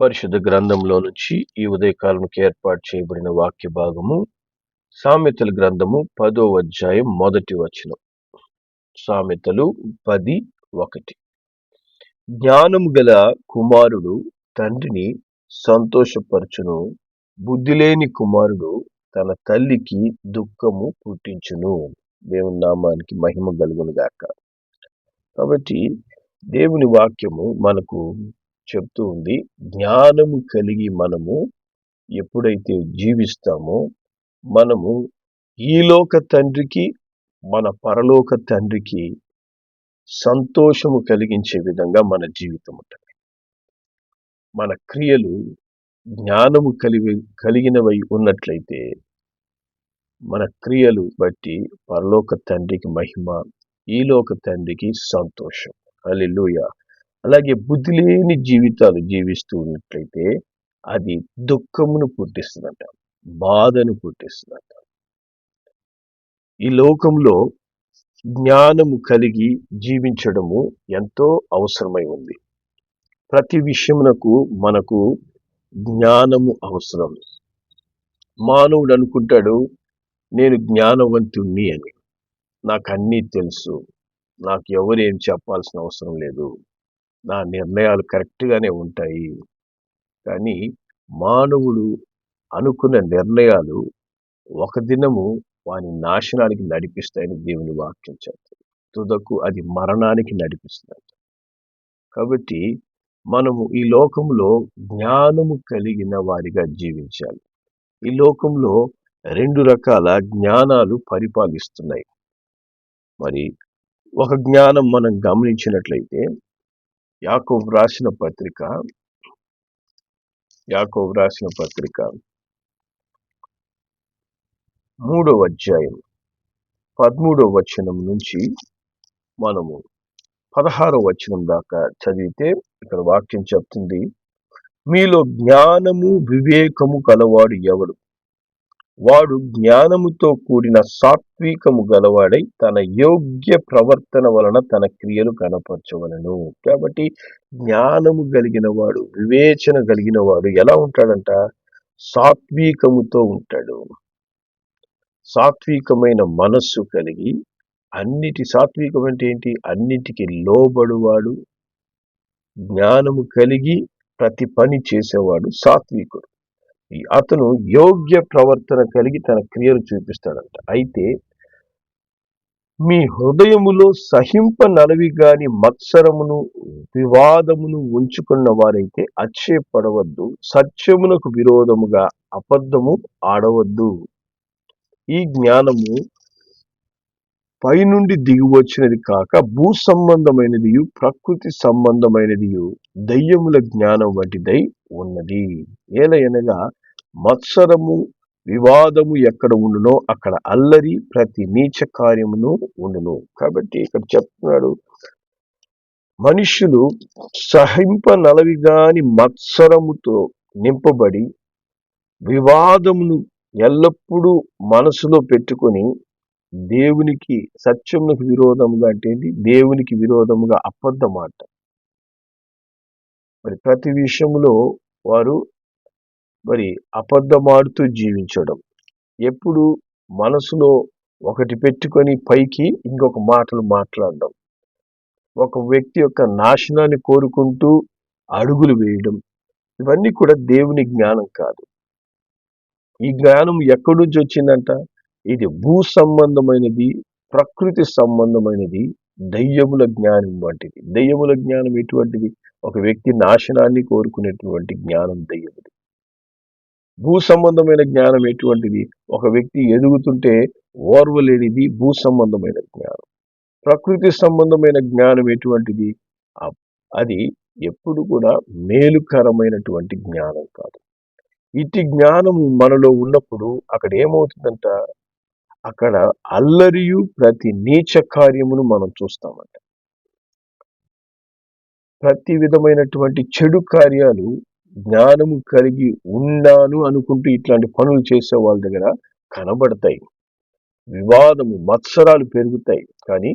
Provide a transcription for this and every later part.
పరిశుద్ధ గ్రంథంలో నుంచి ఈ ఉదయకాలంకి ఏర్పాటు చేయబడిన వాక్య భాగము సామెతల గ్రంథము పదో అధ్యాయం మొదటి వచనం. సామెతలు పది ఒకటి. జ్ఞానము గల కుమారుడు తండ్రిని సంతోషపరచును. బుద్ధిలేని కుమారుడు తన తల్లికి దుఃఖము పుట్టించును. దేవుని నామానికి మహిమ కలుగునుగాక కాబట్టి దేవుని వాక్యము మనకు చెప్తూ ఉంది. జ్ఞానము కలిగి మనము ఎప్పుడైతే జీవిస్తామో మనము ఈలోక తండ్రికి మన పరలోక తండ్రికి సంతోషము కలిగించే విధంగా మన జీవితం ఉంటుంది. మన క్రియలు జ్ఞానము కలిగి కలిగినవై ఉన్నట్లయితే మన క్రియలు బట్టి పరలోక తండ్రికి మహిమ ఈలోక తండ్రికి సంతోషం. అల్లి అలాగే బుద్ధి లేని జీవితాలు జీవిస్తూ ఉన్నట్లయితే అది దుఃఖమును పుట్టిస్తుందంట బాధను పుట్టిస్తుందంట. ఈ లోకంలో జ్ఞానము కలిగి జీవించడము ఎంతో అవసరమై ఉంది. ప్రతి విషయమునకు మనకు జ్ఞానము అవసరం. మానవుడు అనుకుంటాడు నేను జ్ఞానవంతుణ్ణి అని. నాకు అన్నీ తెలుసు. నాకు ఎవరేం ఏం చెప్పాల్సిన అవసరం లేదు. నా నిర్ణయాలు కరెక్ట్గానే ఉంటాయి. కానీ మానవుడు అనుకున్న నిర్ణయాలు ఒక దినము వాని నాశనానికి నడిపిస్తాయని దేవుని వాక్యం చెప్తుంది. తుదకు అది మరణానికి నడిపిస్తుంది కాబట్టి మనము ఈ లోకంలో జ్ఞానము కలిగిన వారిగా జీవించాలి. ఈ లోకంలో రెండు రకాల జ్ఞానాలు పరిపాలిస్తున్నాయి. మరి ఒక జ్ఞానం మనం గమనించినట్లయితే యాకోబు రాసిన పత్రిక యాకోబు రాసిన పత్రిక మూడవ అధ్యాయం పదమూడవ వచనం నుంచి మనము పదహారవ వచనం దాకా చదివితే ఇక్కడ వాక్యం చెప్తుంది మీలో జ్ఞానము వివేకము కలవాడు ఎవడు? వాడు జ్ఞానముతో కూడిన సాత్వికము గలవాడై తన యోగ్య ప్రవర్తన వలన తన క్రియలు కనపరచవలను. కాబట్టి జ్ఞానము కలిగిన వాడు వివేచన కలిగిన వాడు ఎలా ఉంటాడంట? సాత్వికముతో ఉంటాడు. సాత్వికమైన మనస్సు కలిగి అన్నిటి సాత్వికం అంటే ఏంటి? అన్నిటికి లోబడువాడు. జ్ఞానము కలిగి ప్రతి పని చేసేవాడు సాత్వికుడు. అతను యోగ్య ప్రవర్తన కలిగి తన క్రియలు చూపిస్తాడంట. అయితే మీ హృదయములో సహింప నలవి గాని మత్సరమును వివాదమును ఉంచుకున్న వారైతే అక్షయపడవద్దు సత్యమునకు విరోధముగా అబద్ధము ఆడవద్దు. ఈ జ్ఞానము పైనుండి దిగివచ్చినది కాక భూ సంబంధమైనది ప్రకృతి సంబంధమైనది దయ్యముల జ్ఞానం వంటిదై ఉన్నది. ఏలయనగా మత్సరము వివాదము ఎక్కడ ఉండునో అక్కడ అల్లరి ప్రతి నీచ కార్యమును ఉండును. కాబట్టి ఇక్కడ చెప్తున్నాడు మనుష్యులు సహింప నలవిగాని మత్సరముతో నింపబడి వివాదమును ఎల్లప్పుడూ మనసులో పెట్టుకొని దేవునికి సత్యమునకు విరోధముగా అంటే దేవునికి విరోధముగా అబద్ధమాట. మరి ప్రతి విషయంలో వారు మరి అబద్ధమాడుతూ జీవించడం. ఎప్పుడు మనసులో ఒకటి పెట్టుకొని పైకి ఇంకొక మాటలు మాట్లాడడం. ఒక వ్యక్తి యొక్క నాశనాన్ని కోరుకుంటూ అడుగులు వేయడం. ఇవన్నీ కూడా దేవుని జ్ఞానం కాదు. ఈ జ్ఞానం ఎక్కడి నుంచి వచ్చిందంట? ఇది భూ సంబంధమైనది ప్రకృతి సంబంధమైనది దయ్యముల జ్ఞానం వంటిది. దయ్యముల జ్ఞానం ఎటువంటిది? ఒక వ్యక్తి నాశనాన్ని కోరుకునేటువంటి జ్ఞానం దయ్యముది. భూ సంబంధమైన జ్ఞానం ఎటువంటిది? ఒక వ్యక్తి ఎదుగుతుంటే ఓర్వలేనిది భూ సంబంధమైన జ్ఞానం. ప్రకృతి సంబంధమైన జ్ఞానం ఎటువంటిది? అది ఎప్పుడు కూడా మేలుకరమైనటువంటి జ్ఞానం కాదు. ఇటు జ్ఞానము మనలో ఉన్నప్పుడు అక్కడ ఏమవుతుందంట? అక్కడ అల్లరియు ప్రతి నీచ కార్యమును మనం చూస్తామంట. ప్రతి విధమైనటువంటి చెడు కార్యాలు జ్ఞానము కలిగి ఉన్నాను అనుకుంటూ ఇట్లాంటి పనులు చేసే వాళ్ళ దగ్గర కనబడతాయి. వివాదము మత్సరాలు పెరుగుతాయి. కానీ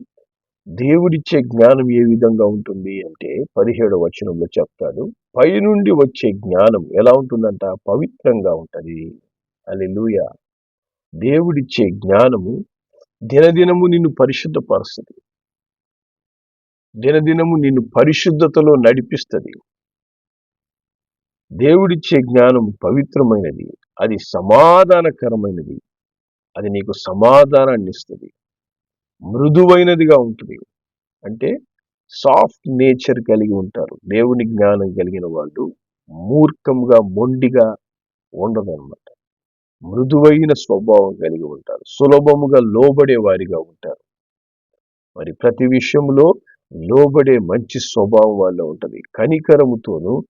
దేవుడిచ్చే జ్ఞానం ఏ విధంగా ఉంటుంది అంటే పదిహేడవ వచనంలో చెప్తాడు. పైనుండి వచ్చే జ్ఞానం ఎలా ఉంటుందంట? పవిత్రంగా ఉంటది. అలెలుయ దేవుడిచ్చే జ్ఞానము దినదినము నిన్ను పరిశుద్ధపరుస్తుంది. దినదినము నిన్ను పరిశుద్ధతలో నడిపిస్తుంది. దేవుడిచ్చే జ్ఞానం పవిత్రమైనది. అది సమాధానకరమైనది. అది నీకు సమాధానాన్ని ఇస్తుంది. మృదువైనదిగా ఉంటుంది. అంటే సాఫ్ట్ నేచర్ కలిగి ఉంటారు. దేవుని జ్ఞానం కలిగిన వాళ్ళు మూర్ఖంగా మొండిగా ఉండదన్నమాట మృదువైన స్వభావం కలిగి ఉంటారు. సులభముగా లోబడే వారిగా ఉంటారు. మరి ప్రతి విషయంలో లోబడే మంచి స్వభావం వాళ్ళు ఉంటుంది. కనికరముతోనూ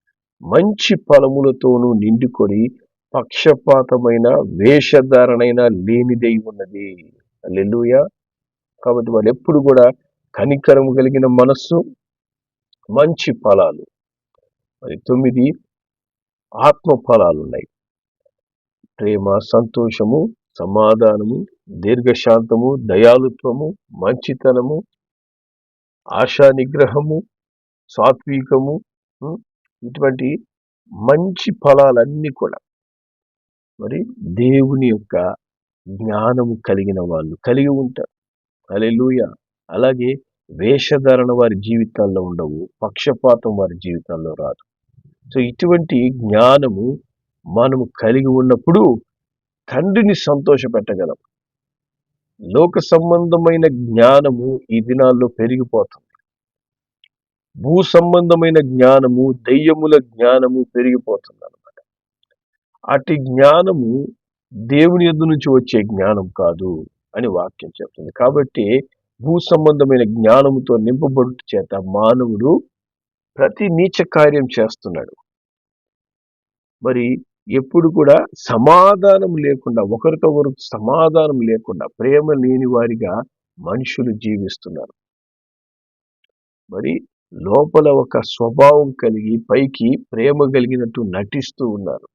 మంచి ఫలములతోనూ నిండుకొని పక్షపాతమైన వేషధారణైన లేనిదై ఉన్నది. లెల్లుయ కాబట్టి వాళ్ళు ఎప్పుడు కూడా కనికరము కలిగిన మనస్సు మంచి ఫలాలు. మరి తొమ్మిది ఆత్మ ఫలాలు ఉన్నాయి ప్రేమ సంతోషము సమాధానము దీర్ఘశాంతము దయాలుత్వము మంచితనము ఆశా నిగ్రహము సాత్వికము ఇటువంటి మంచి ఫలాలన్నీ కూడా మరి దేవుని యొక్క జ్ఞానము కలిగిన వాళ్ళు కలిగి ఉంటారు. అలెలుయ అలాగే వేషధారణ వారి జీవితాల్లో ఉండవు పక్షపాతం వారి జీవితాల్లో రాదు. సో ఇటువంటి జ్ఞానము మనము కలిగి ఉన్నప్పుడు తండ్రిని సంతోషపెట్టగలం. లోక సంబంధమైన జ్ఞానము ఈ దినాల్లో పెరిగిపోతుంది. భూ సంబంధమైన జ్ఞానము దెయ్యముల జ్ఞానము పెరిగిపోతుంది అనమాట అటు జ్ఞానము దేవుని ఎద్దు నుంచి వచ్చే జ్ఞానం కాదు అని వాక్యం చెప్తుంది. కాబట్టి భూ సంబంధమైన జ్ఞానముతో నింపబడు చేత మానవుడు ప్రతి నీచ కార్యం చేస్తున్నాడు. మరి ఎప్పుడు కూడా సమాధానం లేకుండా ఒకరితో ఒకరు సమాధానం లేకుండా ప్రేమ లేని వారిగా మనుషులు జీవిస్తున్నారు. మరి లోపల ఒక స్వభావం కలిగి పైకి ప్రేమ కలిగినట్టు నటిస్తూ ఉన్నారు.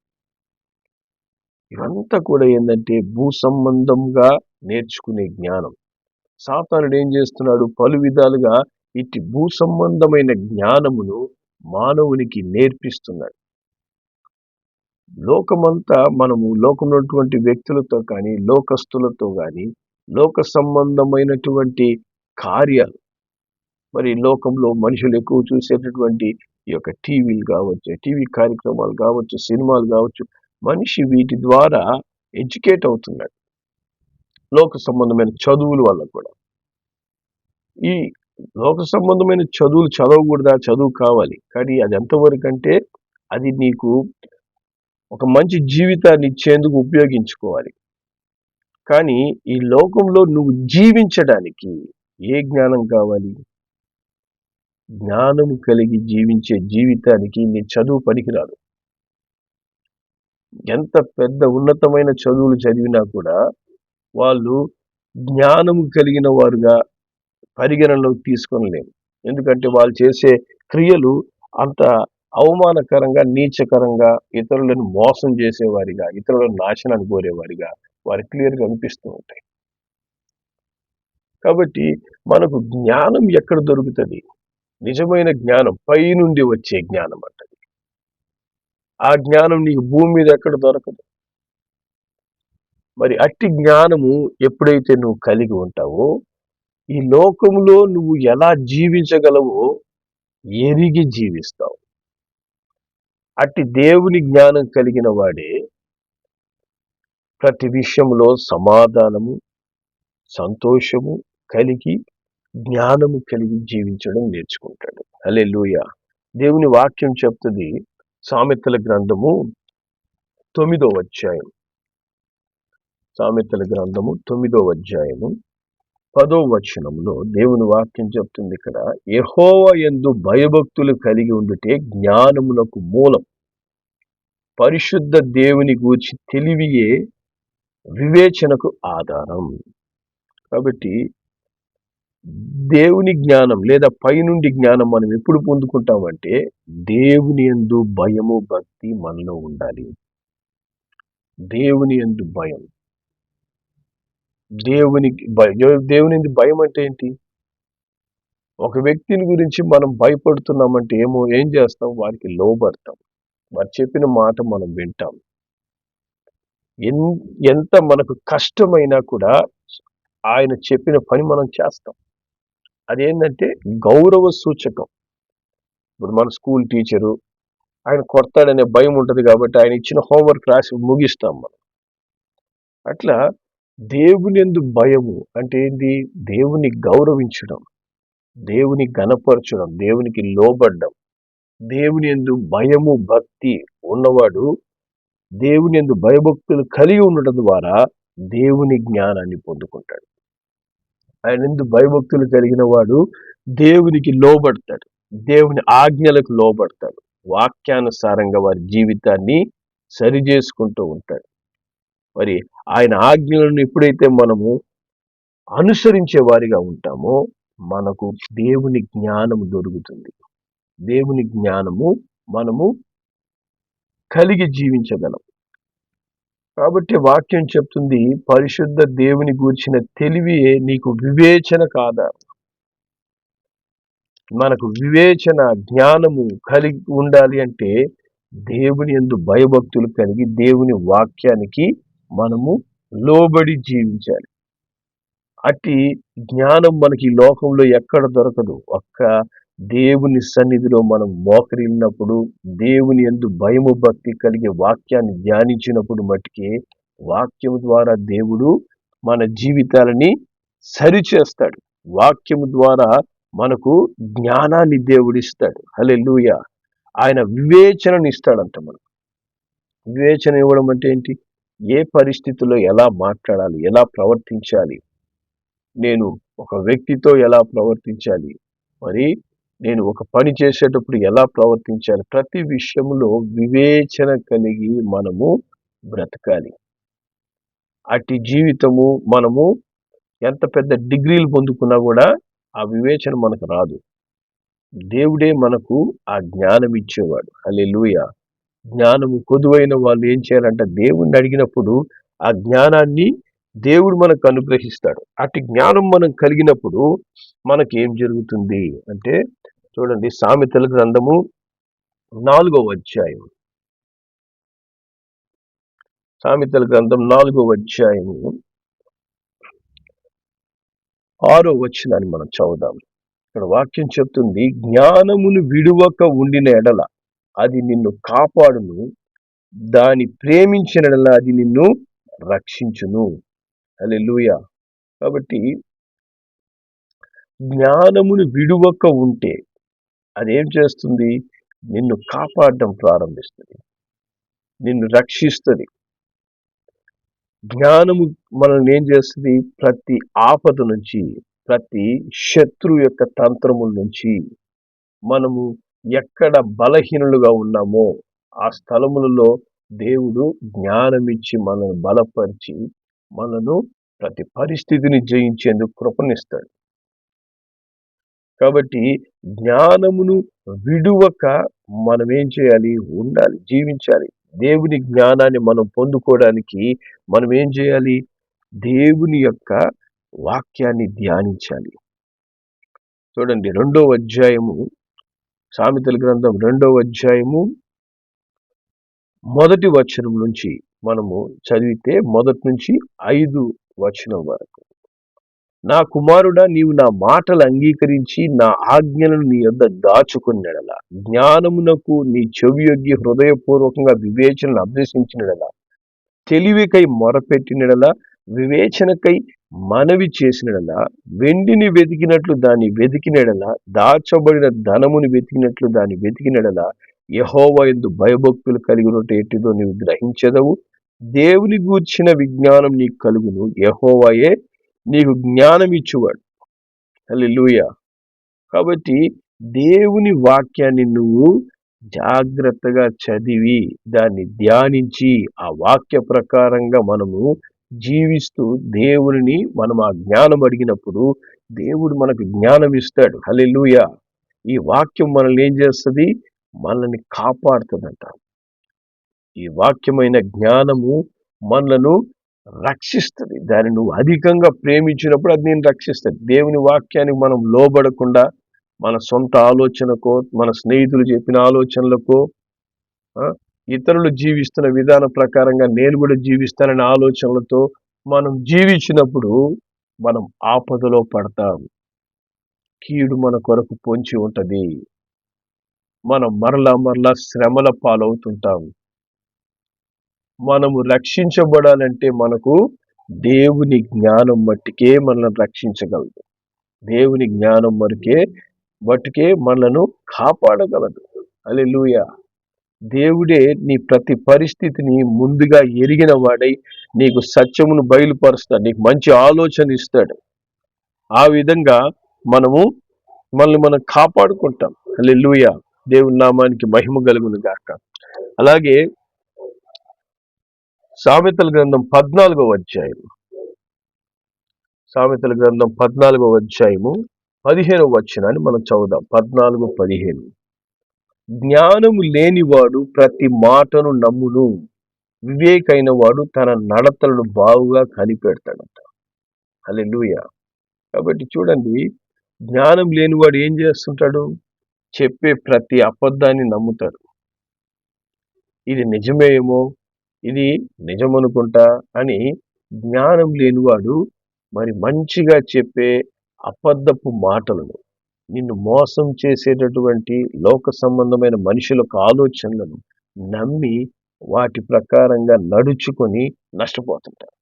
ఇవంతా కూడా ఏంటంటే భూ సంబంధంగా నేర్చుకునే జ్ఞానం. సాతానుడు ఏం చేస్తున్నాడు? పలు విధాలుగా ఇట్టి భూ సంబంధమైన జ్ఞానమును మానవునికి నేర్పిస్తున్నాడు. లోకమంతా మనము లోకమైనటువంటి వ్యక్తులతో కానీ లోకస్తులతో కానీ లోక సంబంధమైనటువంటి కార్యాలు మరి లోకంలో మనుషులు ఎక్కువ చూసేటటువంటి ఈ యొక్క టీవీలు కావచ్చు టీవీ కార్యక్రమాలు కావచ్చు సినిమాలు కావచ్చు మనిషి వీటి ద్వారా ఎడ్యుకేట్ అవుతున్నాడు. లోక సంబంధమైన చదువుల వల్ల కూడా. ఈ లోక సంబంధమైన చదువులు చదవకూడదా? చదువు కావాలి. కానీ అది ఎంతవరకు అంటే అది నీకు ఒక మంచి జీవితాన్ని ఇచ్చేందుకు ఉపయోగించుకోవాలి. కానీ ఈ లోకంలో నువ్వు జీవించడానికి ఏ జ్ఞానం కావాలి? జ్ఞానము కలిగి జీవించే జీవితానికి నీ చదువు పనికిరాదు. ఎంత పెద్ద ఉన్నతమైన చదువులు చదివినా కూడా వాళ్ళు జ్ఞానము కలిగిన వారుగా పరిగణనలోకి తీసుకొనలేము ఎందుకంటే వాళ్ళు చేసే క్రియలు అంత అవమానకరంగా నీచకరంగా ఇతరులను మోసం చేసేవారిగా ఇతరులను నాశనాన్ని కోరేవారిగా వారి క్లియర్గా అనిపిస్తూ ఉంటాయి. కాబట్టి మనకు జ్ఞానం ఎక్కడ దొరుకుతుంది? నిజమైన జ్ఞానం పైనుండి వచ్చే జ్ఞానం అంటది ఆ జ్ఞానం నీకు భూమి మీద ఎక్కడ దొరకదు. మరి అట్టి జ్ఞానము ఎప్పుడైతే నువ్వు కలిగి ఉంటావో ఈ లోకంలో నువ్వు ఎలా జీవించగలవో ఎరిగి జీవిస్తావు. అట్టి దేవుని జ్ఞానం కలిగిన వాడే ప్రతి విషయంలో సమాధానము సంతోషము కలిగి జ్ఞానము కలిగి జీవించడం నేర్చుకుంటాడు. అలే లూయ దేవుని వాక్యం చెప్తుంది సామెతల గ్రంథము తొమ్మిదో అధ్యాయం సామెతల గ్రంథము తొమ్మిదో అధ్యాయము పదో వచనంలో దేవుని వాక్యం చెప్తుంది ఇక్కడ యహోవ ఎందు భయభక్తులు కలిగి ఉండుటే జ్ఞానమునకు మూలం. పరిశుద్ధ దేవుని గూర్చి తెలివియే వివేచనకు ఆధారం. కాబట్టి దేవుని జ్ఞానం లేదా పైనుండి జ్ఞానం మనం ఎప్పుడు పొందుకుంటామంటే దేవుని ఎందు భయము భక్తి మనలో ఉండాలి. దేవుని ఎందు భయం. దేవునికి దేవుని భయం అంటే ఏంటి? ఒక వ్యక్తిని గురించి మనం భయపడుతున్నామంటే ఏమో ఏం చేస్తాం? వారికి లోబడతాం. వారు చెప్పిన మాట మనం వింటాం. ఎంత మనకు కష్టమైనా కూడా ఆయన చెప్పిన పని మనం చేస్తాం. అదేంటంటే గౌరవ సూచకం. ఇప్పుడు మన స్కూల్ టీచరు ఆయన కొడతాడనే భయం ఉంటుంది కాబట్టి ఆయన ఇచ్చిన హోంవర్క్ రాసి ముగిస్తాం మనం. అట్లా దేవుని ఎందు భయము అంటే ఏంటి దేవుని గౌరవించడం దేవుని గణపరచడం దేవునికి లోబడ్డం. దేవుని ఎందు భయము భక్తి ఉన్నవాడు దేవుని ఎందు భయభక్తులు కలిగి ఉండటం ద్వారా దేవుని జ్ఞానాన్ని పొందుకుంటాడు. ఆయన ఎందు భయభక్తులు కలిగిన వాడు దేవునికి లోబడతాడు. దేవుని ఆజ్ఞలకు లోబడతాడు. వాక్యానుసారంగా వారి జీవితాన్ని సరి చేసుకుంటూ ఉంటాడు. మరి ఆయన ఆజ్ఞలను ఎప్పుడైతే మనము అనుసరించే వారిగా ఉంటామో మనకు దేవుని జ్ఞానము దొరుకుతుంది. దేవుని జ్ఞానము మనము కలిగి జీవించగలం. కాబట్టి వాక్యం చెప్తుంది పరిశుద్ధ దేవుని గూర్చిన తెలివియే నీకు వివేచన కాదా? మనకు వివేచన జ్ఞానము కలిగి ఉండాలి అంటే దేవుని ఎందు భయభక్తులు కలిగి దేవుని వాక్యానికి మనము లోబడి జీవించాలి. అట్టి జ్ఞానం మనకి లోకంలో ఎక్కడ దొరకదు. ఒక్క దేవుని సన్నిధిలో మనం మోకరిల్లినప్పుడు దేవుని ఎందు భయము భక్తి కలిగే వాక్యాన్ని ధ్యానించినప్పుడు మట్టుకే వాక్యం ద్వారా దేవుడు మన జీవితాలని సరిచేస్తాడు వాక్యము ద్వారా మనకు జ్ఞానాన్ని దేవుడిస్తాడు. హలే ఆయన వివేచనని ఇస్తాడంట మనకు. వివేచన ఇవ్వడం అంటే ఏంటి? ఏ పరిస్థితుల్లో ఎలా మాట్లాడాలి? ఎలా ప్రవర్తించాలి? నేను ఒక వ్యక్తితో ఎలా ప్రవర్తించాలి? మరి నేను ఒక పని చేసేటప్పుడు ఎలా ప్రవర్తించాలి? ప్రతి విషయంలో వివేచన కలిగి మనము బ్రతకాలి. అటు జీవితము మనము ఎంత పెద్ద డిగ్రీలు పొందుకున్నా కూడా ఆ వివేచన మనకు రాదు. దేవుడే మనకు ఆ జ్ఞానం ఇచ్చేవాడు. అల్లెలుయ జ్ఞానము కొదువైన వాళ్ళు ఏం చేయాలంటే దేవుణ్ణి అడిగినప్పుడు ఆ జ్ఞానాన్ని దేవుడు మనకు అనుగ్రహిస్తాడు. అటు జ్ఞానం మనం కలిగినప్పుడు మనకి ఏం జరుగుతుంది అంటే చూడండి సామెతల గ్రంథము నాలుగో అధ్యాయం సామెతల గ్రంథం నాలుగో అధ్యాయము. ఆరో వచ్చినాన్ని మనం చదువుదాం. ఇక్కడ వాక్యం చెప్తుంది జ్ఞానమును విడువక ఉండిన ఎడల అది నిన్ను కాపాడును దాని ప్రేమించిన ఎడల అది నిన్ను రక్షించును. అలే కాబట్టి జ్ఞానమును విడువక ఉంటే అదేం చేస్తుంది? నిన్ను కాపాడడం ప్రారంభిస్తుంది. నిన్ను రక్షిస్తుంది. జ్ఞానము మనల్ని ఏం చేస్తుంది? ప్రతి ఆపద నుంచి ప్రతి శత్రు యొక్క తంత్రముల నుంచి మనము ఎక్కడ బలహీనులుగా ఉన్నామో ఆ స్థలములలో దేవుడు జ్ఞానమిచ్చి మనల్ని బలపరిచి మనను ప్రతి పరిస్థితిని జయించేందుకు కృపనిస్తాడు. కాబట్టి జ్ఞానమును విడువక మనం ఏం చేయాలి? ఉండాలి జీవించాలి. దేవుని జ్ఞానాన్ని మనం పొందుకోవడానికి మనం ఏం చేయాలి? దేవుని యొక్క వాక్యాన్ని ధ్యానించాలి. చూడండి రెండవ అధ్యాయము సామెతల గ్రంథం రెండవ అధ్యాయము మొదటి వచనం నుంచి మనము చదివితే మొదటి నుంచి ఐదు వచనం వరకు. నా కుమారుడా నీవు నా మాటలు అంగీకరించి నా ఆజ్ఞలను నీ యొద్ద దాచుకున్నడలా. జ్ఞానమునకు నీ చెవి చెవియొగ్గి హృదయపూర్వకంగా వివేచనను అభ్యసించినడలా. తెలివికై మొరపెట్టినడలా. వివేచనకై మనవి చేసినడలా. వెండిని వెతికినట్లు దాన్ని వెతికినడలా. దాచబడిన ధనముని వెతికినట్లు దాన్ని వెతికినడలా. యహోవ ఎందు భయభక్తులు కలిగినట్టు ఎట్టిదో నీవు గ్రహించదవు. దేవుని గూర్చిన విజ్ఞానం నీకు కలుగును. యహోవాయే నీకు జ్ఞానం ఇచ్చువాడు. లూయ కాబట్టి దేవుని వాక్యాన్ని నువ్వు జాగ్రత్తగా చదివి దాన్ని ధ్యానించి ఆ వాక్య ప్రకారంగా మనము జీవిస్తూ దేవుని మనం ఆ జ్ఞానం అడిగినప్పుడు దేవుడు మనకు జ్ఞానం ఇస్తాడు. హలెలుయ ఈ వాక్యం మనల్ని ఏం చేస్తుంది? మనల్ని కాపాడుతుందంట. ఈ వాక్యమైన జ్ఞానము మనలను రక్షిస్తుంది. దాన్ని నువ్వు అధికంగా ప్రేమించినప్పుడు అది నేను రక్షిస్తుంది దేవుని వాక్యానికి మనం లోబడకుండా మన సొంత ఆలోచనకో మన స్నేహితులు చెప్పిన ఆలోచనలకో ఇతరులు జీవిస్తున్న విధాన ప్రకారంగా నేను కూడా జీవిస్తాననే ఆలోచనలతో మనం జీవించినప్పుడు మనం ఆపదలో పడతాం. కీడు మన కొరకు పొంచి ఉంటుంది. మనం మరలా మరలా శ్రమల పాలవుతుంటాం. మనము రక్షించబడాలంటే మనకు దేవుని జ్ఞానం మట్టికే మనల్ని రక్షించగలదు. దేవుని జ్ఞానం మరికే మట్టుకే మనలను కాపాడగలదు. అలెలుయ దేవుడే నీ ప్రతి పరిస్థితిని ముందుగా ఎరిగిన వాడై నీకు సత్యమును బయలుపరుస్తాడు. నీకు మంచి ఆలోచన ఇస్తాడు. ఆ విధంగా మనము మనల్ని మనం కాపాడుకుంటాం. అలెలుయ దేవుని నామానికి మహిమ కలుగును గాక. అలాగే సామెతల గ్రంథం పద్నాలుగో అధ్యాయం సామెతల గ్రంథం పద్నాలుగో అధ్యాయము పదిహేను వచ్చినాన్ని మనం చదువుదాం. పద్నాలుగు పదిహేను. జ్ఞానము లేనివాడు ప్రతి మాటను నమ్మును. వివేకైన వాడు తన నడతలను బావుగా కనిపెడతాడంట. అల్లెలుయ కాబట్టి చూడండి జ్ఞానం లేనివాడు ఏం చేస్తుంటాడు? చెప్పే ప్రతి అబద్ధాన్ని నమ్ముతాడు. ఇది నిజమేమో? ఇది నిజమనుకుంటా అని జ్ఞానం లేనివాడు మరి మంచిగా చెప్పే అబద్ధపు మాటలను నిన్ను మోసం చేసేటటువంటి లోక సంబంధమైన మనుషులకు ఆలోచనలను నమ్మి వాటి ప్రకారంగా నడుచుకొని నష్టపోతుంటారు.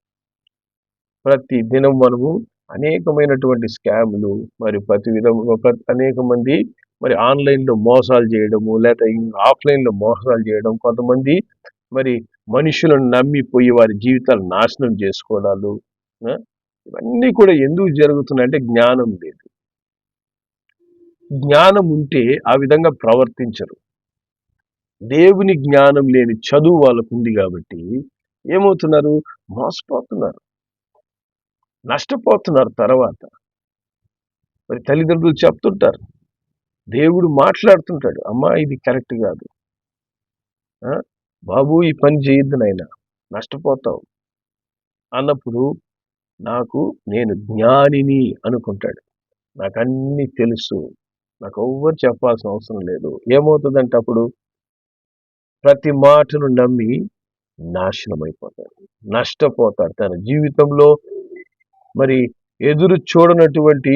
ప్రతి దినం మనము అనేకమైనటువంటి స్కాములు మరి ప్రతి విధము ప్రతి అనేక మంది మరి ఆన్లైన్లో మోసాలు చేయడము లేదా ఆఫ్లైన్లో మోసాలు చేయడం కొంతమంది మరి మనుషులను నమ్మిపోయి వారి జీవితాలు నాశనం చేసుకోవడాలు ఆ, ఇవన్నీ కూడా ఎందుకు జరుగుతున్నాయంటే జ్ఞానం లేదు. జ్ఞానం ఉంటే ఆ విధంగా ప్రవర్తించరు. దేవుని జ్ఞానం లేని చదువు వాళ్ళకు ఉంది కాబట్టి ఏమవుతున్నారు? మోసపోతున్నారు. నష్టపోతున్నారు తర్వాత. మరి తల్లిదండ్రులు చెప్తుంటారు. దేవుడు మాట్లాడుతుంటాడు. అమ్మా ఇది కరెక్ట్ కాదు. ఆ, బాబు ఈ పని చేయొద్దు నాయన. నష్టపోతావు. అన్నప్పుడు నాకు నేను జ్ఞానిని అనుకుంటాడు. నాకు అన్నీ తెలుసు. నాకు ఎవ్వరు చెప్పాల్సిన అవసరం లేదు. ఏమవుతుందంటే అప్పుడు ప్రతి మాటను నమ్మి నాశనం అయిపోతాడు నష్టపోతాడు. తన జీవితంలో మరి ఎదురు చూడనటువంటి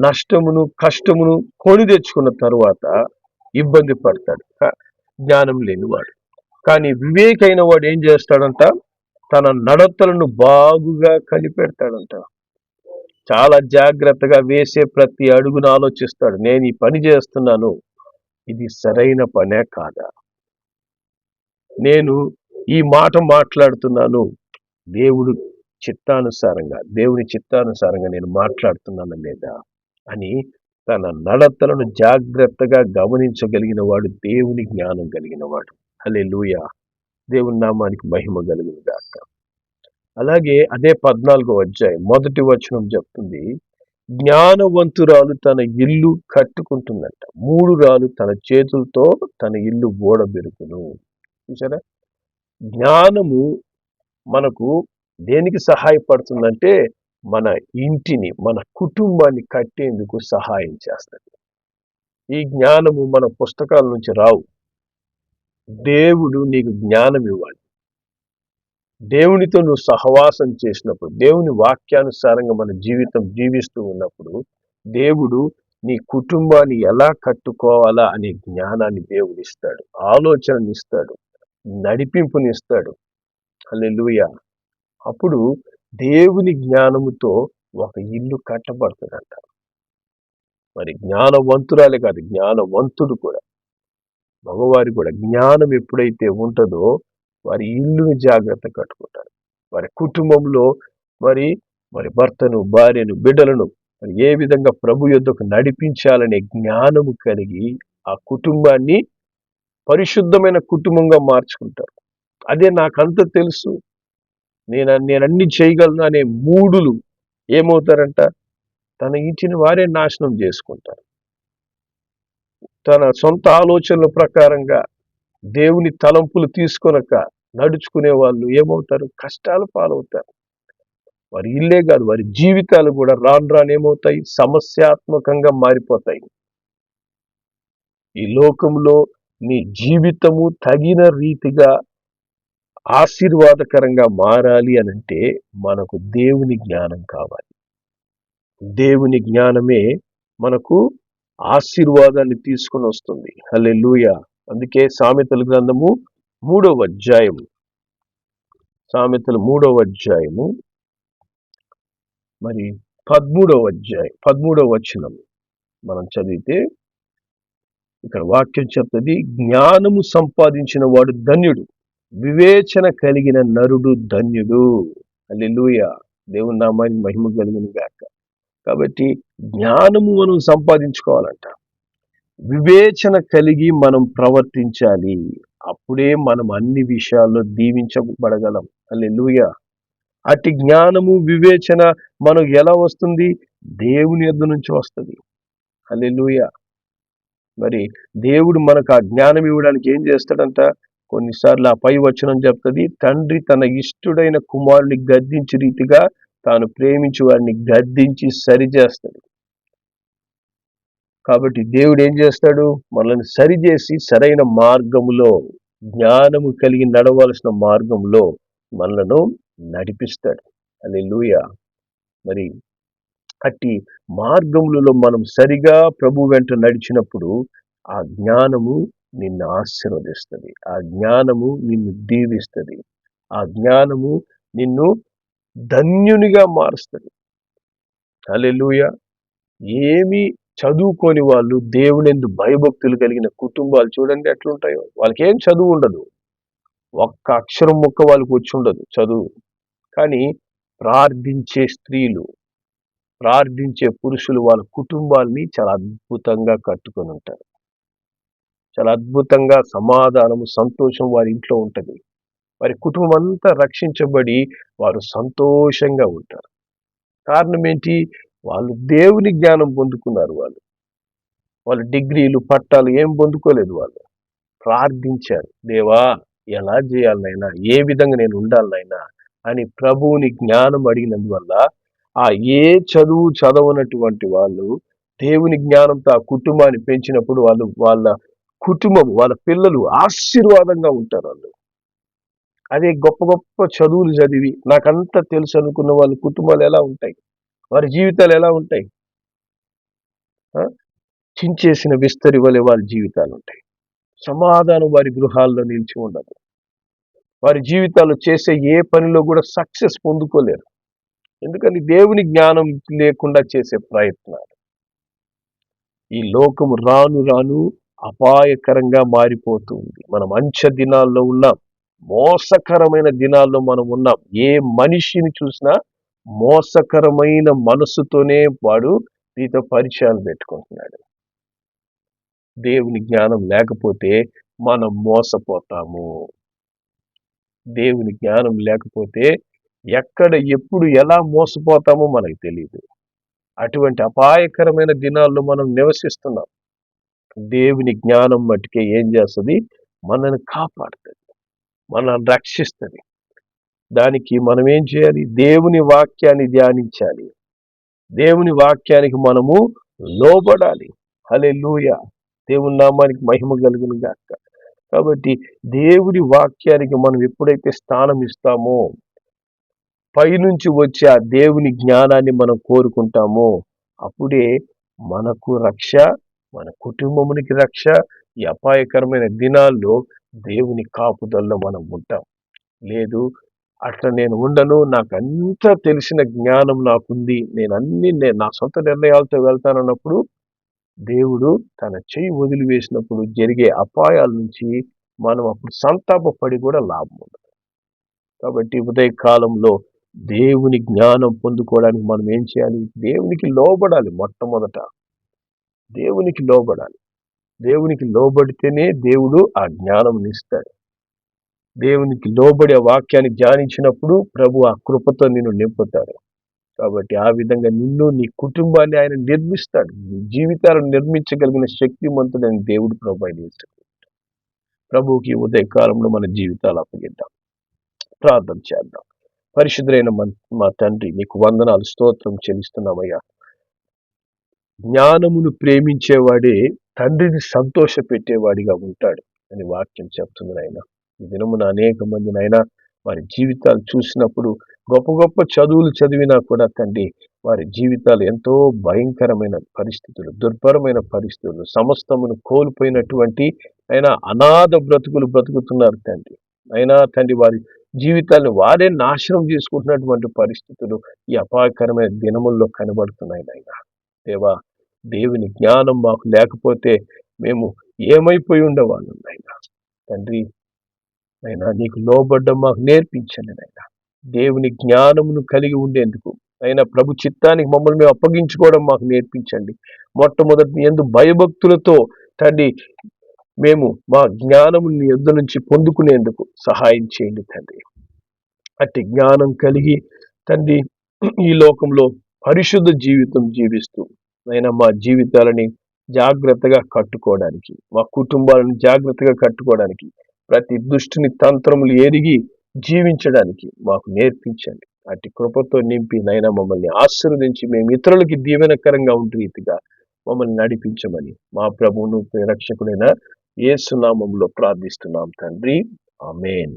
నష్టమును కష్టమును కొని తెచ్చుకున్న తరువాత ఇబ్బంది పడతాడు. జ్ఞానం లేనివాడు. కానీ వివేకైన వాడు ఏం చేస్తాడంట? తన నడతలను బాగుగా కనిపెడతాడంట. చాలా జాగ్రత్తగా వేసే ప్రతి అడుగును ఆలోచిస్తాడు. నేను ఈ పని చేస్తున్నాను. ఇది సరైన పనే కాదా? నేను ఈ మాట మాట్లాడుతున్నాను. దేవుడు చిత్తానుసారంగా దేవుని చిత్తానుసారంగా నేను మాట్లాడుతున్నాను లేదా? అని తన నడతలను జాగ్రత్తగా గమనించగలిగిన వాడు దేవుని జ్ఞానం కలిగిన వాడు. అలే దేవుని నామానికి మహిమ కలిగింది గాక. అలాగే అదే పద్నాలుగో అధ్యాయం మొదటి వచనం చెప్తుంది జ్ఞానవంతురాలు తన ఇల్లు కట్టుకుంటుందంట. మూడు రాలు తన చేతులతో తన ఇల్లు ఓడబెరుకును చూసారా జ్ఞానము మనకు దేనికి సహాయపడుతుందంటే మన ఇంటిని మన కుటుంబాన్ని కట్టేందుకు సహాయం చేస్తుంది. ఈ జ్ఞానము మన పుస్తకాల నుంచి రావు. దేవుడు నీకు జ్ఞానం ఇవ్వాలి. దేవునితో నువ్వు సహవాసం చేసినప్పుడు దేవుని వాక్యానుసారంగా మన జీవితం జీవిస్తూ ఉన్నప్పుడు దేవుడు నీ కుటుంబాన్ని ఎలా కట్టుకోవాలా అనే జ్ఞానాన్ని దేవుడు ఇస్తాడు. ఆలోచనని ఇస్తాడు. నడిపింపునిస్తాడు లూయ అప్పుడు దేవుని జ్ఞానముతో ఒక ఇల్లు కట్టబడుతుందంట. మరి జ్ఞానవంతురాలే కాదు జ్ఞానవంతుడు కూడా. మగవారి కూడా జ్ఞానం ఎప్పుడైతే ఉంటుందో వారి ఇల్లుని జాగ్రత్త కట్టుకుంటారు వారి కుటుంబంలో మరి మరి భర్తను భార్యను బిడ్డలను మరి ఏ విధంగా ప్రభు యొద్దకు నడిపించాలనే జ్ఞానము కలిగి ఆ కుటుంబాన్ని పరిశుద్ధమైన కుటుంబంగా మార్చుకుంటారు. అదే నాకంత తెలుసు. నేను నేను అన్ని చేయగలను అనే మూడులు ఏమవుతారంట? తన ఇంటిని వారే నాశనం చేసుకుంటారు. తన సొంత ఆలోచనల ప్రకారంగా దేవుని తలంపులు తీసుకొనక నడుచుకునే వాళ్ళు ఏమవుతారు? కష్టాలు పాలవుతారు. వారి ఇల్లే కాదు వారి జీవితాలు కూడా రాను రాను ఏమవుతాయి? సమస్యాత్మకంగా మారిపోతాయి. ఈ లోకంలో నీ జీవితము తగిన రీతిగా ఆశీర్వాదకరంగా మారాలి అని అంటే మనకు దేవుని జ్ఞానం కావాలి. దేవుని జ్ఞానమే మనకు ఆశీర్వాదాన్ని తీసుకుని వస్తుంది. హలే లూయ అందుకే సామెతల గ్రంథము మూడవ అధ్యాయము. సామెతలు మూడవ అధ్యాయము. మరి పదమూడవ అధ్యాయం పదమూడవ వచనం మనం చదివితే ఇక్కడ వాక్యం చెప్తుంది జ్ఞానము సంపాదించిన వాడు ధన్యుడు వివేచన కలిగిన నరుడు ధన్యుడు. అల్లెలుయ దేవుని నామానికి మహిమ కలిగిన గాక కాబట్టి జ్ఞానము మనం సంపాదించుకోవాలంట. వివేచన కలిగి మనం ప్రవర్తించాలి. అప్పుడే మనం అన్ని విషయాల్లో దీవించబడగలం. అల్లెలుయ అట్టి జ్ఞానము వివేచన మనకు ఎలా వస్తుంది? దేవుని ఎద్దు నుంచి వస్తుంది. అల్లెలుయ మరి దేవుడు మనకు ఆ జ్ఞానం ఇవ్వడానికి ఏం చేస్తాడంట? కొన్నిసార్లు ఆ పై వచనం చెప్తుంది తండ్రి తన ఇష్టుడైన కుమారుని గద్దించి రీతిగా తాను ప్రేమించి వాడిని గద్దించి సరిచేస్తాడు. కాబట్టి దేవుడు ఏం చేస్తాడు? మనల్ని సరిచేసి సరైన మార్గములో జ్ఞానము కలిగి నడవలసిన మార్గంలో మనలను నడిపిస్తాడు. అని లూయ మరి అట్టి మార్గములలో మనం సరిగా ప్రభు వెంట నడిచినప్పుడు ఆ జ్ఞానము నిన్ను ఆశీర్వదిస్తుంది. ఆ జ్ఞానము నిన్ను దీవిస్తుంది. ఆ జ్ఞానము నిన్ను ధన్యునిగా మారుస్తుంది అలెలుయ ఏమి చదువుకొని వాళ్ళు దేవునెందు భయభక్తులు కలిగిన కుటుంబాలు చూడండి ఎట్లుంటాయో. వాళ్ళకి ఏం చదువు ఉండదు. ఒక్క అక్షరం ముక్క వాళ్ళకి వచ్చి ఉండదు చదువు. కానీ ప్రార్థించే స్త్రీలు ప్రార్థించే పురుషులు వాళ్ళ కుటుంబాల్ని చాలా అద్భుతంగా కట్టుకొని ఉంటారు. చాలా అద్భుతంగా సమాధానము సంతోషం వారి ఇంట్లో ఉంటుంది. వారి కుటుంబం అంతా రక్షించబడి వారు సంతోషంగా ఉంటారు. కారణం ఏంటి? వాళ్ళు దేవుని జ్ఞానం పొందుకున్నారు వాళ్ళు. వాళ్ళు డిగ్రీలు పట్టాలు ఏం పొందుకోలేదు వాళ్ళు. ప్రార్థించారు. దేవా ఎలా చేయాలనైనా ఏ విధంగా నేను ఉండాలనైనా అని ప్రభువుని జ్ఞానం అడిగినందువల్ల ఆ ఏ చదువు చదవనటువంటి వాళ్ళు దేవుని జ్ఞానంతో ఆ కుటుంబాన్ని పెంచినప్పుడు వాళ్ళు వాళ్ళ కుటుంబం వాళ్ళ పిల్లలు ఆశీర్వాదంగా ఉంటారు వాళ్ళు. అదే గొప్ప గొప్ప చదువులు చదివి నాకంతా తెలుసు అనుకున్న వాళ్ళ కుటుంబాలు ఎలా ఉంటాయి? వారి జీవితాలు ఎలా ఉంటాయి? చించేసిన విస్తరి వలె వారి జీవితాలు ఉంటాయి. సమాధానం వారి గృహాల్లో నిలిచి ఉండదు. వారి జీవితాలు చేసే ఏ పనిలో కూడా సక్సెస్ పొందుకోలేరు. ఎందుకని? దేవుని జ్ఞానం లేకుండా చేసే ప్రయత్నాలు. ఈ లోకము రాను రాను అపాయకరంగా మారిపోతుంది. మనం అంచె దినాల్లో ఉన్నాం. మోసకరమైన దినాల్లో మనం ఉన్నాం. ఏ మనిషిని చూసినా మోసకరమైన మనసుతోనే వాడు నీతో పరిచయాలు పెట్టుకుంటున్నాడు. దేవుని జ్ఞానం లేకపోతే మనం మోసపోతాము. దేవుని జ్ఞానం లేకపోతే ఎక్కడ ఎప్పుడు ఎలా మోసపోతామో మనకు తెలియదు అటువంటి అపాయకరమైన దినాల్లో మనం నివసిస్తున్నాం. దేవుని జ్ఞానం మట్టుకే ఏం చేస్తుంది? మనల్ని కాపాడుతుంది. మనల్ని రక్షిస్తుంది. దానికి మనం ఏం చేయాలి? దేవుని వాక్యాన్ని ధ్యానించాలి. దేవుని వాక్యానికి మనము లోబడాలి. హలే లూయ దేవుని నామానికి మహిమ కలిగిన గాక. కాబట్టి దేవుని వాక్యానికి మనం ఎప్పుడైతే స్థానం ఇస్తామో పైనుంచి వచ్చే ఆ దేవుని జ్ఞానాన్ని మనం కోరుకుంటామో అప్పుడే మనకు రక్ష మన కుటుంబమునికి రక్ష ఈ అపాయకరమైన దినాల్లో దేవుని కాపుదల్లో మనం ఉంటాం. లేదు అట్లా నేను ఉండను నాకు అంతా తెలిసిన జ్ఞానం నాకుంది నేను అన్ని నేను నా సొంత నిర్ణయాలతో వెళ్తానన్నప్పుడు దేవుడు తన చెయ్యి వదిలివేసినప్పుడు జరిగే అపాయాల నుంచి మనం అప్పుడు సంతాపపడి కూడా లాభం ఉండదు. కాబట్టి ఉదయ కాలంలో దేవుని జ్ఞానం పొందుకోవడానికి మనం ఏం చేయాలి? దేవునికి లోబడాలి మొట్టమొదట. దేవునికి లోబడాలి. దేవునికి లోబడితేనే దేవుడు ఆ జ్ఞానం ఇస్తాడు దేవునికి లోబడి ఆ వాక్యాన్ని ధ్యానించినప్పుడు ప్రభు ఆ కృపతో నిన్ను నింపుతాడు. కాబట్టి ఆ విధంగా నిన్ను నీ కుటుంబాన్ని ఆయన నిర్మిస్తాడు. నీ జీవితాలను నిర్మించగలిగిన శక్తిమంతుడని దేవుడు ప్రభు ఆయన ప్రభువుకి ఉదయ కాలంలో మన జీవితాలు అప్పగిద్దాం. ప్రార్థన చేద్దాం. పరిశుద్ధులైన మా తండ్రి నీకు వందనాలు స్తోత్రం చెల్లిస్తున్నామయ్యా. జ్ఞానమును ప్రేమించేవాడే తండ్రిని సంతోష పెట్టేవాడిగా ఉంటాడు అని వాక్యం చెప్తుంది నాయన ఈ దినమున అనేక మంది నాయన వారి జీవితాలు చూసినప్పుడు గొప్ప గొప్ప చదువులు చదివినా కూడా తండ్రి వారి జీవితాలు ఎంతో భయంకరమైన పరిస్థితులు దుర్భరమైన పరిస్థితులు సమస్తమును కోల్పోయినటువంటి అయినా అనాథ బ్రతుకులు బ్రతుకుతున్నారు తండ్రి. అయినా తండ్రి వారి జీవితాలను వారే నాశనం చేసుకుంటున్నటువంటి పరిస్థితులు ఈ అపాయకరమైన దినముల్లో కనబడుతున్నాయి నాయన. దేవా దేవుని జ్ఞానం మాకు లేకపోతే మేము ఏమైపోయి ఉండేవాళ్ళం నాయన? తండ్రి అయినా నీకు లోబడ్డం మాకు నేర్పించండి నాయన. దేవుని జ్ఞానమును కలిగి ఉండేందుకు. అయినా ప్రభు చిత్తానికి మమ్మల్ని మేము అప్పగించుకోవడం మాకు నేర్పించండి. మొట్టమొదటి ఎందు భయభక్తులతో తండ్రి మేము మా జ్ఞానముని నీ నుంచి పొందుకునేందుకు సహాయం చేయండి తండ్రి. అట్టి జ్ఞానం కలిగి తండ్రి ఈ లోకంలో పరిశుద్ధ జీవితం జీవిస్తూ అయినా మా జీవితాలని జాగ్రత్తగా కట్టుకోవడానికి మా కుటుంబాలను జాగ్రత్తగా కట్టుకోవడానికి ప్రతి దుష్టిని తంత్రములు ఎరిగి జీవించడానికి మాకు నేర్పించండి. అటు కృపతో నింపి నైనా మమ్మల్ని ఆశీర్వదించి మేము ఇతరులకి దీవెనకరంగా ఉండే రీతిగా మమ్మల్ని నడిపించమని మా ప్రభువును రక్షకుడైన ఏసునామంలో ప్రార్థిస్తున్నాం తండ్రి. ఆమెన్.